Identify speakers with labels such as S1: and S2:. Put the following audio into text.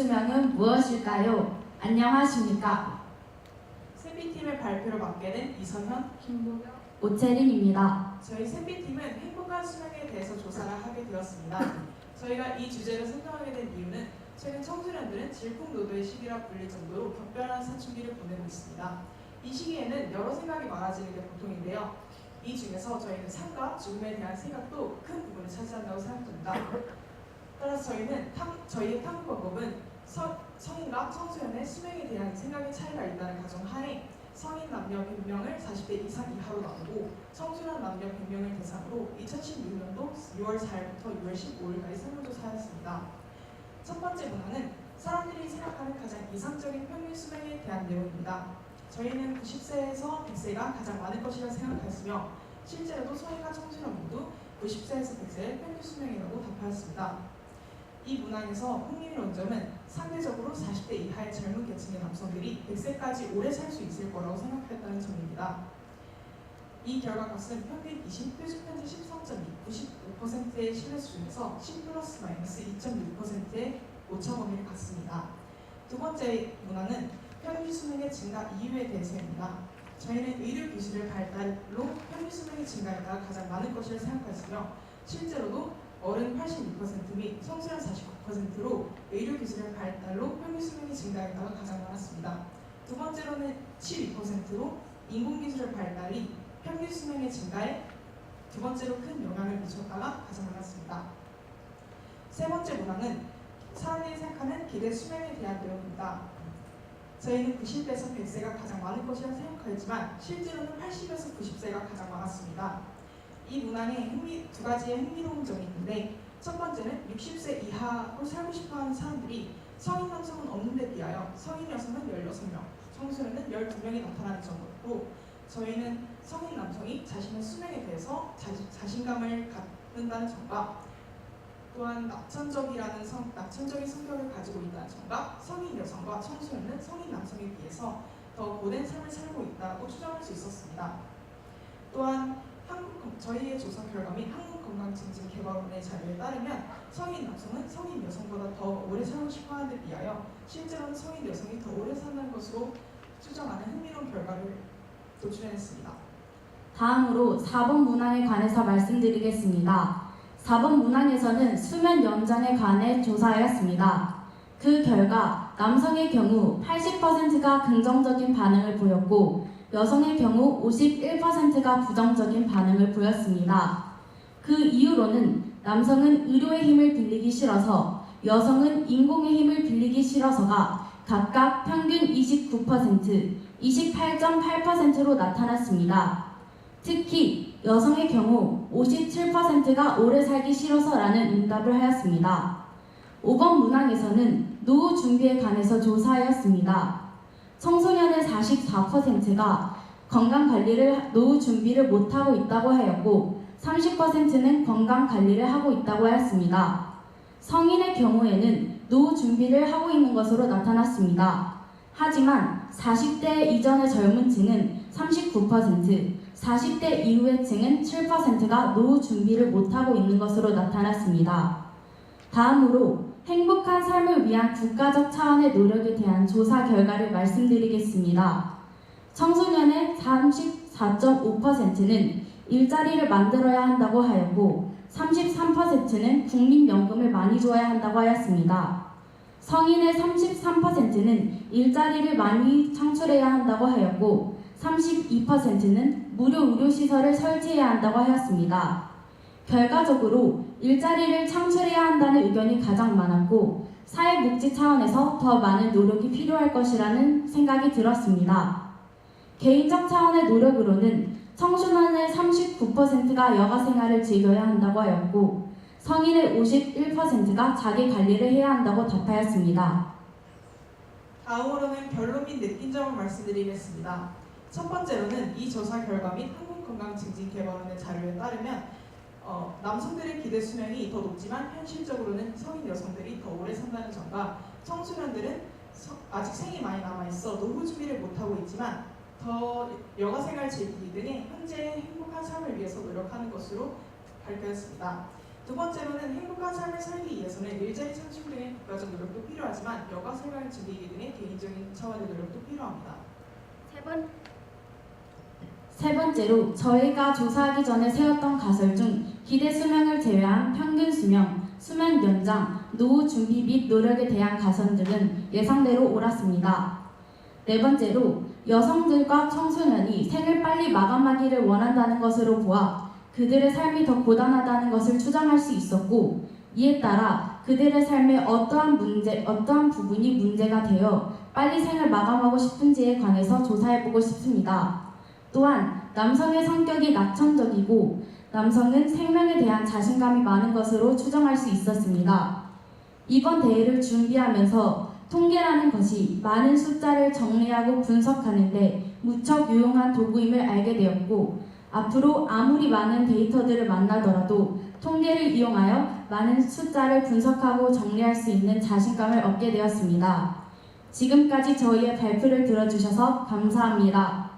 S1: 수명은 무엇일까요? 안녕하십니까?
S2: 세비팀의 발표를 맡게 된 이선현,
S1: 오채린입니다.
S2: 저희 세비팀은 행복한 수명에 대해서 조사를 하게 되었습니다. 저희가 이 주제를 선정하게 된 이유는 최근 청소년들은 질풍노도의 시기라 불릴 정도로 격변한 사춘기를 보내고 있습니다. 이 시기에는 여러 생각이 많아지는 게 보통인데요. 이 중에서 저희는 삶과 죽음에 대한 생각도 큰 부분을 차지한다고 생각됩니다. 따라서 저희는 탐, 저희의 탐구 방법은 서, 성인과 청소년의 수명에 대한 생각의 차이가 있다는 가정하에 성인 남녀 100명을 40대 이상 이하로 나누고 청소년 남녀 100명을 대상으로 2016년도 6월 4일부터 6월 15일까지 설문조사하였습니다. 첫 번째 문항은 사람들이 생각하는 가장 이상적인 평균 수명에 대한 내용입니다. 저희는 90세에서 100세가 가장 많을 것이라 생각하였으며 실제로도 성인과 청소년 모두 90세에서 100세의 평균 수명이라고 답하였습니다. 이 문항에서 흥미로운 점은 상대적으로 40대 이하의 젊은 계층의 남성들이 100세까지 오래 살 수 있을 거라고 생각했다는 점입니다. 이 결과값은 평균 20, 표준 편제 13.2, 95%의 신뢰 수준에서 10 플러스 마이너스 2.6%의 오차 범위를 갖습니다. 두 번째 문항은 평균 수명의 증가 이유에 대해서입니다. 저희는 의료 기술의 발달로 평균 수명의 증가가 가장 많을 것이라 생각했으며 실제로도 어른 82%및 청소년 49%로 의료 기술의 발달로 평균 수명의 증가가 가장 많았습니다. 두 번째로는 12%로 인공 기술의 발달이 평균 수명의 증가에 두 번째로 큰 영향을 미쳤다가 가장 많았습니다. 세 번째 문항은 사람들이 생각하는 기대 수명에 대한 내용입니다. 저희는 90대에서 100세가 가장 많을 것이라 생각하였지만 실제로는 80에서 90세가 가장 많았습니다. 이 문항에 흥미, 두 가지의 흥미로운 점이 있는데 첫 번째는 60세 이하로 살고 싶어하는 사람들이 성인 남성은 없는 데 비하여 성인 여성은 16명, 청소년은 12명이 나타나는 점으로 저희는 성인 남성이 자신의 수명에 대해서 자, 자신감을 갖는다는 점과 또한 낙천적이라는 성, 낙천적인 성격을 가지고 있다는 점과 성인 여성과 청소년은 성인 남성에 비해서 더 고된 삶을 살고 있다고 추정할 수 있었습니다. 또한 한국 건- 저희의 조사 결과 및 한국건강증진개발원의 자료에 따르면 성인 남성은 성인 여성보다 더 오래 싶어하는 데 비하여 실제로는 성인 여성이 더 오래 산다는 것으로 추정하는 흥미로운 결과를 도출해냈습니다.
S1: 다음으로 4번 문항에 관해서 말씀드리겠습니다. 4번 문항에서는 수면 연장에 관해 조사하였습니다. 그 결과 남성의 경우 80%가 긍정적인 반응을 보였고 여성의 경우 51%가 부정적인 반응을 보였습니다. 그 이유로는 남성은 의료의 힘을 빌리기 싫어서 여성은 인공의 힘을 빌리기 싫어서가 각각 평균 29%, 28.8%로 나타났습니다. 특히 여성의 경우 57%가 오래 살기 싫어서라는 응답을 하였습니다. 5번 문항에서는 노후 준비에 관해서 조사하였습니다. 청소년의 44%가 건강 관리를 노후 준비를 못하고 있다고 하였고 30%는 건강 관리를 하고 있다고 하였습니다. 성인의 경우에는 노후 준비를 하고 있는 것으로 나타났습니다. 하지만 40대 이전의 젊은 층은 39%, 40대 이후의 층은 7%가 노후 준비를 못하고 있는 것으로 나타났습니다. 다음으로 행복한 삶을 위한 국가적 차원의 노력에 대한 조사 결과를 말씀드리겠습니다. 청소년의 34.5%는 일자리를 만들어야 한다고 하였고 33%는 국민연금을 많이 줘야 한다고 하였습니다. 성인의 33%는 일자리를 많이 창출해야 한다고 하였고 32%는 무료 의료시설을 설치해야 한다고 하였습니다. 결과적으로 일자리를 창출해야 한다는 의견이 가장 많았고 사회복지 차원에서 더 많은 노력이 필요할 것이라는 생각이 들었습니다. 개인적 차원의 노력으로는 청소년의 39%가 여가 생활을 즐겨야 한다고 하였고 성인의 51%가 자기 관리를 해야 한다고 답하였습니다.
S2: 다음으로는 결론 및 느낀 점을 말씀드리겠습니다. 첫 번째로는 이 조사 결과 및 한국건강증진개발원의 자료에 따르면 어, 남성들의 기대 수명이 더 높지만 현실적으로는 성인 여성들이 더 오래 산다는 점과 청소년들은 서- 아직 생이 많이 남아있어 노후 준비를 못하고 있지만 더 여가 생활 즐기기 등의 현재의 행복한 삶을 위해서 노력하는 것으로 발표했습니다. 두 번째로는 행복한 삶을 살기 위해서는 일자리 창출 등의 국가적 노력도 필요하지만 여가 생활 즐기기 등의 개인적인 차원의 노력도 필요합니다.
S3: 세 번,
S1: 세 번째로 저희가 조사하기 전에 세웠던 가설 중 기대 수명을 제외한 평균 수명, 수면 연장, 노후 준비 및 노력에 대한 가설들은 예상대로 옳았습니다. 네 번째로 여성들과 청소년이 생을 빨리 마감하기를 원한다는 것으로 보아 그들의 삶이 더 고단하다는 것을 추정할 수 있었고 이에 따라 그들의 삶에 어떠한 문제, 어떠한 부분이 문제가 되어 빨리 생을 마감하고 싶은지에 관해서 조사해보고 싶습니다. 또한 남성의 성격이 낙천적이고 남성은 생명에 대한 자신감이 많은 것으로 추정할 수 있었습니다. 이번 대회를 준비하면서 통계라는 것이 많은 숫자를 정리하고 분석하는데 무척 유용한 도구임을 알게 되었고 앞으로 아무리 많은 데이터들을 만나더라도 통계를 이용하여 많은 숫자를 분석하고 정리할 수 있는 자신감을 얻게 되었습니다. 지금까지 저희의 발표를 들어주셔서 감사합니다.